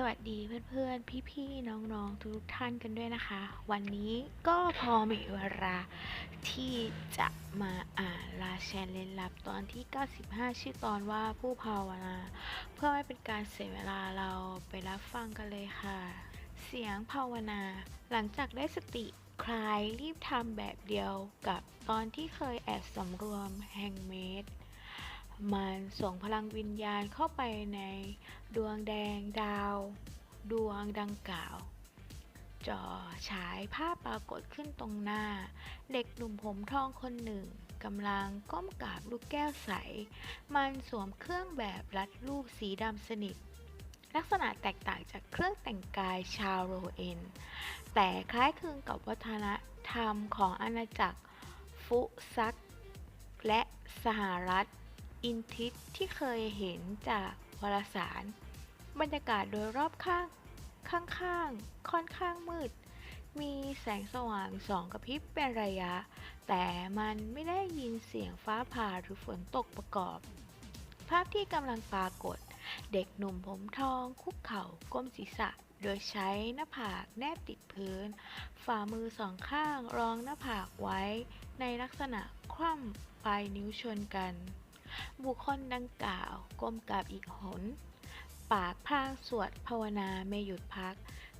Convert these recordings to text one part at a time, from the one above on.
สวัสดีเพื่อนๆ พี่ๆ น้องๆ ทุกท่านกันด้วยนะคะ วันนี้ก็พอมีเวลาที่จะมาอ่านลาแชนเลนลับตอนที่ 95 ชื่อตอนว่าผู้ภาวนา เพื่อไม่เป็นการเสียเวลาเราไปรับฟังกันเลยค่ะ เสียงภาวนา หลังจากได้สติคลายรีบทำแบบเดียวกับตอนที่เคยแอบสำรวมแฮงเมด มันส่งพลังวิญญาณเข้าไปในดวงแดงดาว ดวงดังกล่าวจอฉายภาพปรากฏขึ้นตรงหน้า เด็กหนุ่มผมทองคนหนึ่งกำลังก้มกราบลูกแก้วใส มันสวมเครื่องแบบรัดรูปสีดำสนิท ลักษณะแตกต่างจากเครื่องแต่งกายชาวโรเอนแต่คล้ายคลึงกับวัฒนธรรมของอาณาจักรฟุซัก และสหรัฐ อินทิสที่เคยเห็นจากวารสาร บรรยากาศโดยรอบข้าง ข้างๆ ค่อนข้างมืด มีแสงสว่างสองกระพริบเป็นระยะ แต่มันไม่ได้ยินเสียงฟ้าผ่าหรือฝนตกประกอบ ภาพที่กำลังปรากฏ เด็กหนุ่มผมทองคุกเข่าก้มศีรษะโดยใช้หน้าผากแนบติดพื้น ฝ่ามือสองข้างรองหน้าผากไว้ ในลักษณะคว่ำปลายนิ้วชนกัน บุคคลดังกล่าวก้มกราบอีกหน ปากพลางสวดภาวนาไม่หยุดพัก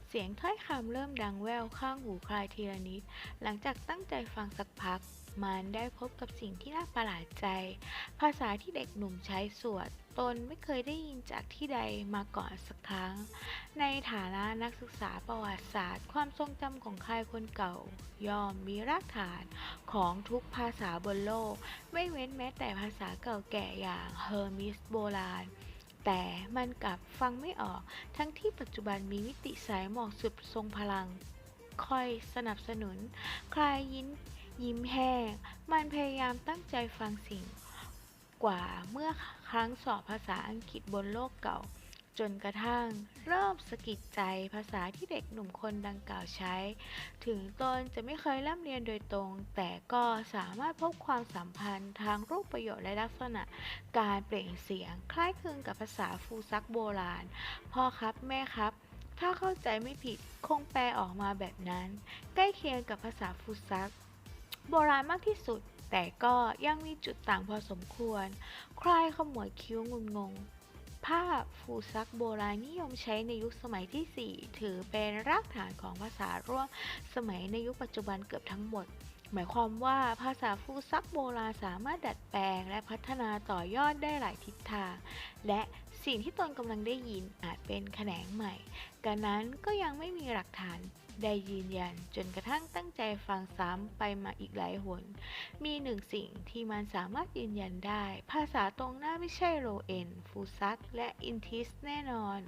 เสียงถ้อยคำเริ่มดังแว่วข้างหูคลายทีละนิด หลังจากตั้งใจฟังสักพัก มันได้พบกับสิ่งที่น่าประหลาดใจ ภาษาที่เด็กหนุ่มใช้สวด ตนไม่เคยได้ยินจากที่ใดมาก่อนสักครั้ง ในฐานะนักศึกษาประวัติศาสตร์ ความทรงจำของใครคนเก่า ย่อมมีรากฐานของทุกภาษาบนโลก ไม่เว้นแม้แต่ภาษาเก่าแก่อย่างเฮอร์มิสโบราณแต่มันกลับฟังไม่ออกทั้งที่ปัจจุบันมีมิติสายหมอกสุดทรงพลัง คอยสนับสนุน คลายยิ้มยิ้มแห้ง มันพยายามตั้งใจฟังสิ่ง กว่าเมื่อครั้งสอบภาษาอังกฤษบนโลกเก่า จนกระทั่งเริ่มสะกิดใจภาษาที่เด็กหนุ่มคนดังกล่าวใช้ ถึงตนจะไม่เคยร่ำเรียนโดยตรง แต่ก็สามารถพบความสัมพันธ์ทางรูปประโยชน์และลักษณะ การเปล่งเสียงคล้ายคลึงกับภาษาฟูซักโบราณ พ่อครับแม่ครับถ้าเข้าใจไม่ผิดคงแปลออกมาแบบนั้น ใกล้เคียงกับภาษาฟูซัก โบราณมากที่สุด แต่ก็ยังมีจุดต่างพอสมควร คลายขมวดคิ้วงุนงง ภาพฟูซักโบราณนิยมใช้ในยุคสมัยที่ 4 ถือเป็นรากฐานของภาษาร่วมสมัยในยุคปัจจุบันเกือบทั้งหมด หมายความว่าภาษาฟูซักโบราณสามารถดัดแปลงและพัฒนาต่อยอดได้หลายทิศทาง และสิ่งที่ตนกำลังได้ยินอาจเป็นแขนงใหม่กันนั้นก็ยังไม่มีหลักฐาน ใดยืนยันจนกระทั่งตั้งใจฟังซ้ำไปมาอีกหลายหน มีหนึ่งสิ่งที่มันสามารถยืนยันได้ ภาษาตรงหน้าไม่ใช่โรเอนฟูซักและอินทิสแน่นอน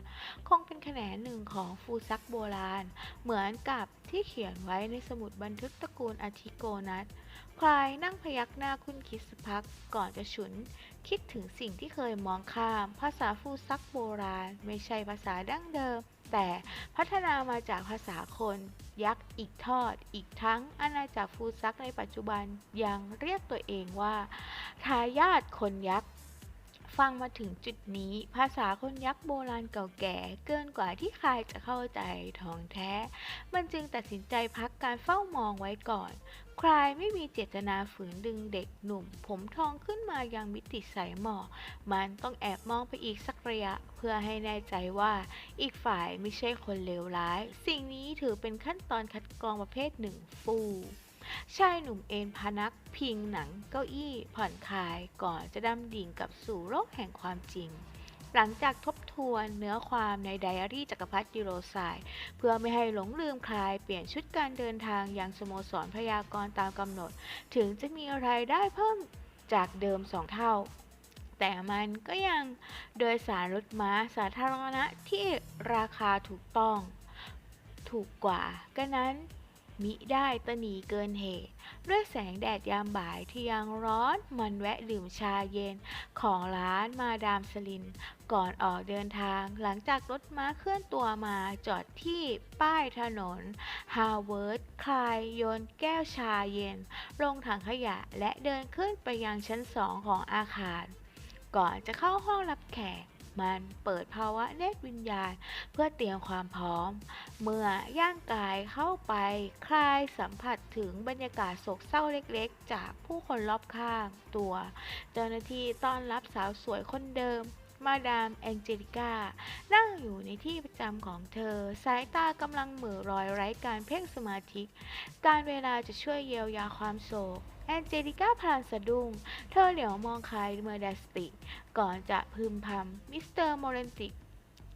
คงเป็นแขนงหนึ่งของฟูซักโบราณ เหมือนกับที่เขียนไว้ในสมุดบันทึกตระกูลอาทิโกนัสคลายนั่งพยักหน้าคุ้นคิดสักพักก่อนจะฉุน คิดถึงสิ่งที่เคยมองข้าม ภาษาฟูซักโบราณ ไม่ใช่ภาษาดั้งเดิม แต่พัฒนามาจากภาษาคน ยักษ์อีกทอด อีกทั้งอาณาจักรฟูซักในปัจจุบันยังเรียกตัวเองว่า ทายาทคนยักษ์ฟังมาถึงจุดนี้ ภาษาคนยักษ์โบราณเก่าแก่ เกินกว่าที่ใครจะเข้าใจทองแท้ มันจึงตัดสินใจพักการเฝ้ามองไว้ก่อน ใครไม่มีเจตนาฝืนดึงเด็กหนุ่ม ผมทองขึ้นมายังมิติสายหมอกมันต้องแอบมองไปอีกสักระยะ เพื่อให้แน่ใจว่าอีกฝ่ายไม่ใช่คนเลวร้าย สิ่งนี้ถือเป็นขั้นตอนคัดกรองประเภทหนึ่งฟูชายหนุ่มเอนพนักพิงหนังเก้าอี้ผ่อนคลายก่อนจะดำดิ่งกับสู่โลกแห่งความจริง หลังจากทบทวนเนื้อความในไดอารี่จักรพรรดิยูโรไซด์เพื่อไม่ให้หลงลืมคลายเปลี่ยนชุดการเดินทางอยังสโมสรพยากรณ์ตามกำหนด ถึงจะมีรายได้เพิ่มจากเดิมสองเท่า แต่มันก็ยังโดยสารรถม้าสาธารณะที่ราคาถูกต้อง ถูกกว่าก็นั้น มิได้ตะหนีเกินเหตุ ด้วยแสงแดดยามบ่ายที่ยังร้อนมันแวะดื่มชาเย็นของร้านมาดามสลิน ก่อนออกเดินทางหลังจากรถม้าเคลื่อนตัวมาจอดที่ป้ายถนนฮาร์เวิร์ดคลายโยนแก้วชาเย็น ลงถังขยะและเดินขึ้นไปยังชั้นสองของอาคาร ก่อนจะเข้าห้องรับแขก มันเปิดภาวะเนตรวิญญาณ เพื่อเตรียมความพร้อม เมื่อย่างกายเข้าไปคลายสัมผัสถึงบรรยากาศโศกเศร้าเล็กๆ จากผู้คนรอบข้างตัว เจ้าหน้าที่ต้อนรับสาวสวยคนเดิมมาดามแองเจลิก้า นั่งอยู่ในที่ประจำของเธอ สายตากำลังเหม่อลอยไร้การเพ่งสมาธิ การเวลาจะช่วยเยียวยาความโศก แองเจลิก้าพลานสะดุ้งเธอเหลียวมองคายเมื่อไดสติก่อนจะพึมพำมิสเตอร์โมเรนติก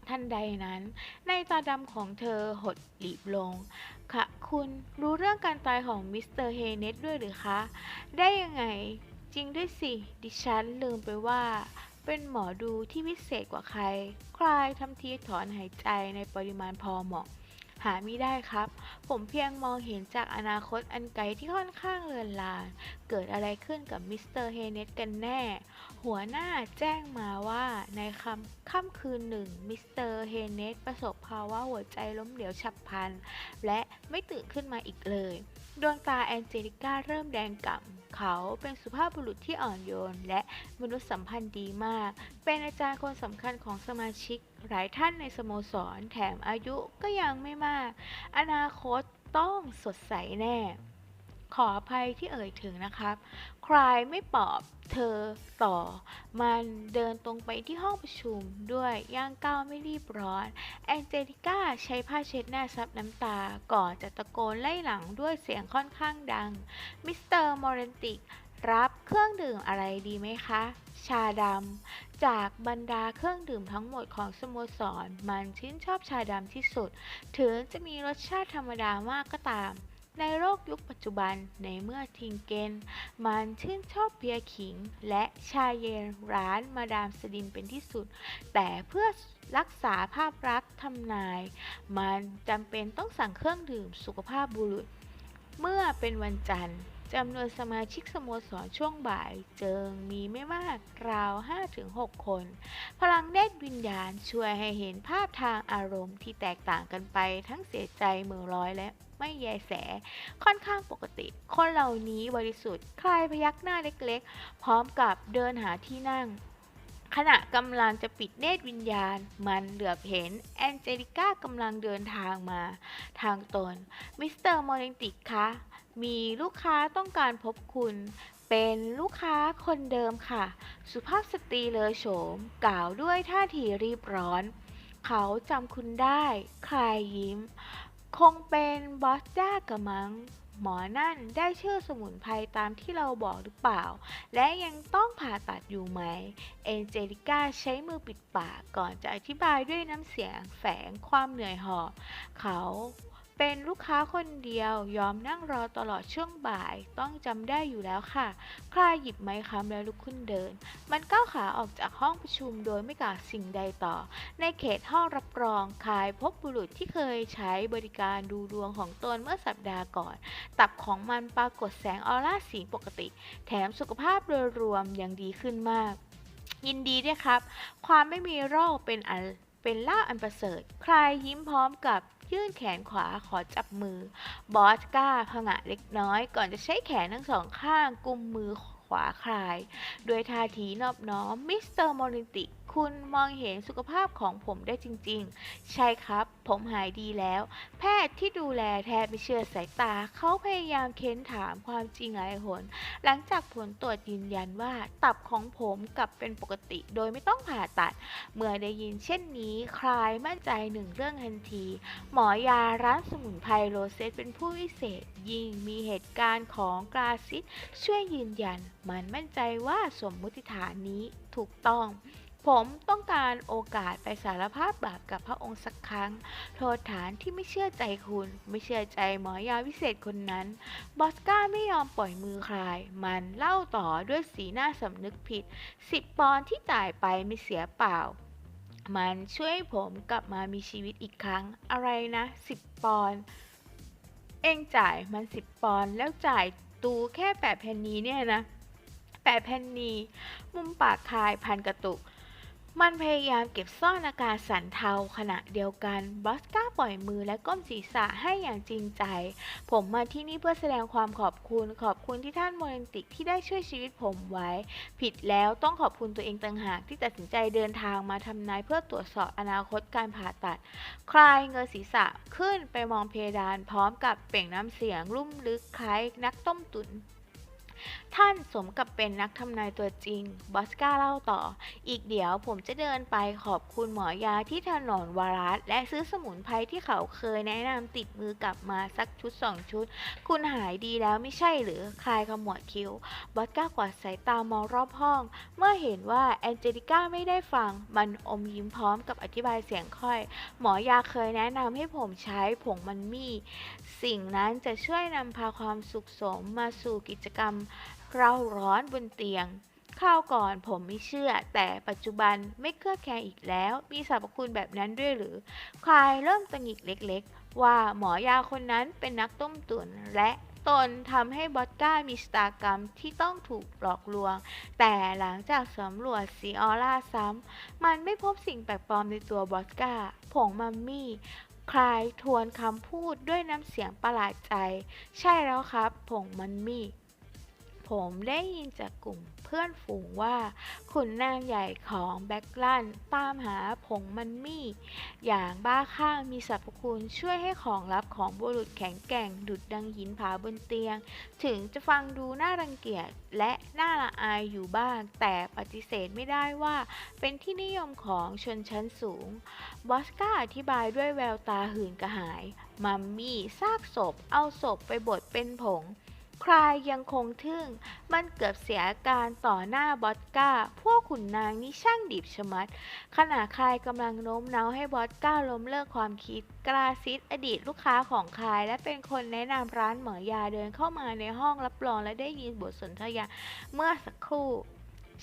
ทันใดนั้น ในตาดำของเธอหดหลีบลง ค่ะคุณรู้เรื่องการตายของมิสเตอร์เฮเนตด้วยหรือคะ ได้ยังไง จริงด้วยสิ ดิฉันลืมไปว่า เป็นหมอดูที่วิเศษกว่าใครคลายทำทีถอนหายใจในปริมาณพอเหมาะ หาไม่ได้ครับ ผมเพียงมองเห็นจากอนาคตอันไกลที่ค่อนข้างเลือนลาง เกิดอะไรขึ้นกับมิสเตอร์เฮเนตกันแน่ หัวหน้าแจ้งมาว่าในคำค่ำคืนหนึ่งมิสเตอร์เฮเนตประสบภาวะหัวใจล้มเหลวฉับพลัน และไม่ตื่นขึ้นมาอีกเลย ดวงตาแองเจลิก้าเริ่มแดงก่ำ เขาเป็นสุภาพบุรุษที่อ่อนโยน และมนุษยสัมพันธ์ดีมาก เป็นอาจารย์คนสำคัญของสมาชิก หลายท่านในสโมสร แถมอายุก็ยังไม่มาก อนาคตต้องสดใสแน่ ขออภัยที่เอ่ยถึงนะครับ คลายไม่ปอบเธอต่อ มันเดินตรงไปที่ห้องประชุมด้วยย่างก้าวไม่รีบร้อน แองเจลิก้าใช้ผ้าเช็ดหน้าซับน้ำตา ก่อนจะตะโกนไล่หลังด้วยเสียงค่อนข้างดัง มิสเตอร์มอเรนติก รับเครื่องดื่มอะไรดีไหมคะ ชาดำ จากบรรดาเครื่องดื่มทั้งหมดของสโมสร มันชื่นชอบชาดำที่สุด ถึงจะมีรสชาติธรรมดามากก็ตาม ในโลกยุคปัจจุบันในเมื่อทิงเกนมันชื่นชอบเบียร์ขิง และชาเย็นร้านมาดามสดินเป็นที่สุด แต่เพื่อรักษาภาพลักษณ์ทำนาย มันจำเป็นต้องสั่งเครื่องดื่มสุขภาพบุรุษ เมื่อเป็นวันจันทร์จำนวนสมาชิกสโมสรช่วงบ่ายเจิงมีไม่มากราว 5-6 คน พลังเนตวิญญาณช่วยให้เห็นภาพทางอารมณ์ที่แตกต่างกันไปทั้งเสียใจเมื่อร้อยและ ไม่แยแส ค่อนข้างปกติ คนเหล่านี้บริสุทธิ์คลายพยักหน้าเล็กๆ พร้อมกับเดินหาที่นั่ง ขณะกำลังจะปิดเนตรวิญญาณ มันเหลือบเห็นแองเจลิก้ากำลังเดินทางมา ทางตน มิสเตอร์โมเรนติกคะ มีลูกค้าต้องการพบคุณเป็นลูกค้าคนเดิมค่ะ สุภาพสตรีเลอโฉม กล่าวด้วยท่าทีรีบร้อน เขาจำคุณได้ คลายยิ้ม คงเป็นบอสด้ากระมัง หมอนั่นได้ชื่อสมุนไพรตามที่เราบอกหรือเปล่า และยังต้องผ่าตัดอยู่ไหม เอนเจลิก้าใช้มือปิดปากก่อนจะอธิบายด้วยน้ำเสียงแฝงความเหนื่อยหอบ เขา เป็นลูกค้าคนเดียวยอมนั่งรอตลอดช่วงบ่าย ต้องจำได้อยู่แล้วค่ะคลายหยิบไม้ค้ำแล้วลุกขึ้นเดิน มันก้าวขาออกจากห้องประชุมโดยไม่กล่าวสิ่งใดต่อ ในเขตห้องรับรองคายพบบุรุษที่เคยใช้บริการดูดวงของตนเมื่อสัปดาห์ก่อน ตับของมันปรากฏแสงออร่าสีปกติ แถมสุขภาพโดยรวมยังดีขึ้นมาก ยินดีด้วยครับ ความไม่มีโรคเป็นอันเป็นลาอันประเสริฐคลายยิ้มพร้อมกับ ยื่นแขนขวาขอจับมือ บอสก้าผงะเล็กน้อยก่อนจะใช้แขนทั้งสองข้างกุมมือขวาคลาย ด้วยท่าทีนอบน้อมมิสเตอร์โมรินติ คุณมองเห็นสุขภาพของผมได้จริงๆ ใช่ครับ ผมหายดีแล้ว แพทย์ที่ดูแลแทบไม่เชื่อสายตา เขาพยายามเค้นถามความจริงหลายหน หลังจากผลตรวจยืนยันว่า ตับของผมกลับเป็นปกติ โดยไม่ต้องผ่าตัด เมื่อได้ยินเช่นนี้คลายมั่นใจหนึ่งเรื่องทันที หมอยาร้านสมุนไพรโรเซตเป็นผู้วิเศษ ยิ่งมีเหตุการณ์ของกราซิสช่วยยืนยัน มันมั่นใจว่าสมมุติฐานนี้ถูกต้อง ผมต้องการโอกาสไปสารภาพบาปกับพระองค์สักครั้ง โทษฐานที่ไม่เชื่อใจคุณ ไม่เชื่อใจหมอยาวิเศษคนนั้น บอสก้าไม่ยอมปล่อยมือคลาย มันเล่าต่อด้วยสีหน้าสำนึกผิด สิบปอนที่จ่ายไปไม่เสียเปล่า มันช่วยผมกลับมามีชีวิตอีกครั้ง อะไรนะสิบปอน เองจ่ายมันสิบปอนแล้วจ่ายตูแค่แปดเพนนีเนี่ยนะแปดเพนนีมุมปากคายพันกระตุก มันพยายามเก็บซ่อนอาการสันเทาขณะเดียวกันบอสก้าปล่อยมือและก้มศีรษะให้อย่างจริงใจ ผมมาที่นี่เพื่อแสดงความขอบคุณ ขอบคุณที่ท่านโมเลนติกที่ได้ช่วยชีวิตผมไว้ ผิดแล้วต้องขอบคุณตัวเองต่างหากที่ตัดสินใจเดินทางมาทำนายเพื่อตรวจสอบอนาคตการผ่าตัด คลายเงยศีรษะขึ้นไปมองเพดานพร้อมกับเปล่งน้ำเสียงลุ่มลึกคล้ายนักต้มตุน ท่านสมกับเป็นนักทำนายตัวจริง บอสก้าเล่าต่อ อีกเดี๋ยวผมจะเดินไปขอบคุณหมอยาที่ถนนวารัสและซื้อสมุนไพรที่เขาเคยแนะนำติดมือกลับมาสักชุดสองชุด คุณหายดีแล้วไม่ใช่หรือ คลายขมวดคิ้ว บอสก้ากวาดสายตามองรอบห้อง เมื่อเห็นว่าแอนเจลิก้าไม่ได้ฟัง มันอมยิ้มพร้อมกับอธิบายเสียงค่อย หมอยาเคยแนะนำให้ผมใช้ผงมันมี่ สิ่งนั้นจะช่วยนำพาความสุขสมมาสู่กิจกรรม เราร้อนบนเตียงคราวก่อนผมไม่เชื่อ แต่ปัจจุบันไม่เคลือบแคลงอีกแล้ว มีสรรพคุณแบบนั้นด้วยหรือคลายเริ่มตังหงิกเล็กๆ ว่าหมอยาคนนั้นเป็นนักต้มตุ๋นและตนทำให้บอสก้ามีชะตากรรมที่ต้องถูกหลอกลวง แต่หลังจากสำรวจซีออร่าซ้ำ มันไม่พบสิ่งแปลกปลอมในตัวบอสก้า ผงมัมมี่คลายทวนคำพูดด้วยน้ำเสียงประหลาดใจ ใช่แล้วครับ ผงมันมี่ ผมได้ยินจากกลุ่มเพื่อนฝูงว่า ขุนนางใหญ่ของแบ็กลันตามหาผงมันมี่ อย่างบ้าคลั่งมีสรรพคุณช่วยให้ของลับของบุรุษแข็งแกร่งดุดดังหินผาบนเตียง ถึงจะฟังดูน่ารังเกียจและน่าละอายอยู่บ้าง แต่ปฏิเสธไม่ได้ว่าเป็นที่นิยมของชนชั้นสูง บอสก้าอธิบายด้วยแววตาหื่นกระหาย มัมมี่ซากศพเอาศพไปบดเป็นผง คลายยังคงทึ่ง มันเกือบเสียอาการต่อหน้าบอสก้า พวกขุนนางนี่ช่างดิบชะมัด ขณะคลายกำลังโน้มน้าวให้บอสก้าล้มเลิกความคิด กราซิสอดีตลูกค้าของคลาย และเป็นคนแนะนำร้านหมอยาเดินเข้ามาในห้องรับรองและได้ยินบทสนทนาเมื่อสักครู่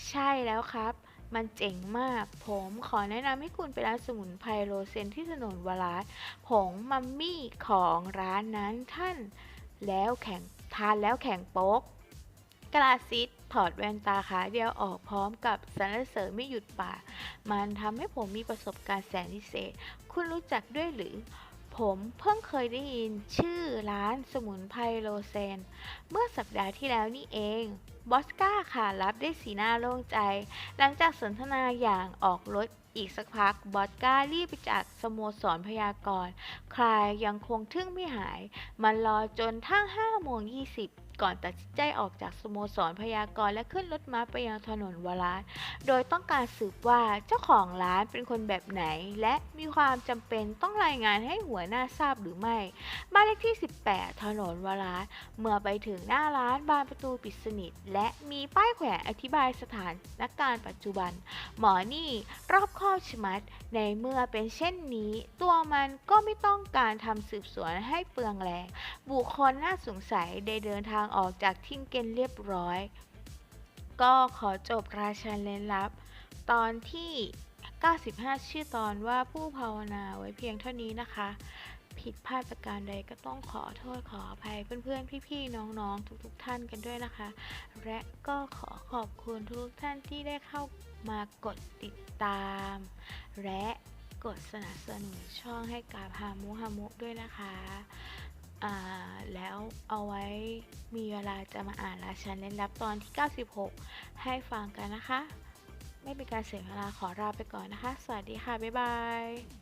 ใช่แล้วครับมันเจ๋งมาก ผมขอแนะนำให้คุณไปร้านสมุนไพรโรเซนที่ถนนวาลาสผงมัมมี่ของร้านนั้นท่าน แล้วแข่ง ทานแล้วแข่งโป๊กกลาซิดถอดแว่นตาขาเดียวออกพร้อมกับสรรเสริญไม่หยุดปากมันทำให้ผมมีประสบการณ์แสนพิเศษ คุณรู้จักด้วยหรือ ผมเพิ่งเคยได้ยินชื่อร้านสมุนไพรโรเซน เมื่อสัปดาห์ที่แล้วนี่เองบอสก้าค่ะรับได้สีหน้าโล่งใจ หลังจากสนทนาอย่างออกรถ อีกสักพักบอสก้ารีบไปจากสโมสรพยากรณ์คลายยังคงทึ่งไม่หาย มันรอจนทั้ง5โมง20 ก่อนตัดสินใจออกจากสโมสรพยากรณ์และขึ้นรถม้าไปยังถนนวาลาสโดยต้องการสืบว่าเจ้าของร้านเป็นคนแบบไหน และมีความจำเป็นต้องรายงานให้หัวหน้าทราบหรือไม่ บ้านเลขที่ 18 ถนนวาลาสเมื่อไปถึงหน้าร้านบานประตูปิดสนิท และมีป้ายแขวนอธิบายสถานการณ์ปัจจุบัน หมอนี่รอบคอชมัด ในเมื่อเป็นเช่นนี้ ตัวมันก็ไม่ต้องการทำสืบสวนให้เปลืองแรง บุคคลน่าสงสัยได้เดินทางออกจากทิงเกนเรียบร้อย ก็ขอจบราชันเลนลับ ตอนที่ 95 ชื่อตอนว่าผู้ภาวนาไว้เพียงเท่านี้นะคะ ผิดพลาดประการใดก็ต้องขอโทษขออภัยเพื่อนๆ พี่ๆ น้องๆ ทุกๆ ท่านกันด้วยนะคะ และก็ขอขอบคุณทุกท่านที่ได้เข้ามากดติดตาม และกดสนับสนุนช่องให้กับฮามุฮามุด้วยนะคะแล้วเอาไว้มีเวลาจะมาอ่านราชันเล่นลับตอนที่ 96 ให้ฟังกันนะคะ ไม่เป็นการเสียเวลาขอลาไปก่อนนะคะ สวัสดีค่ะ บ๊ายบาย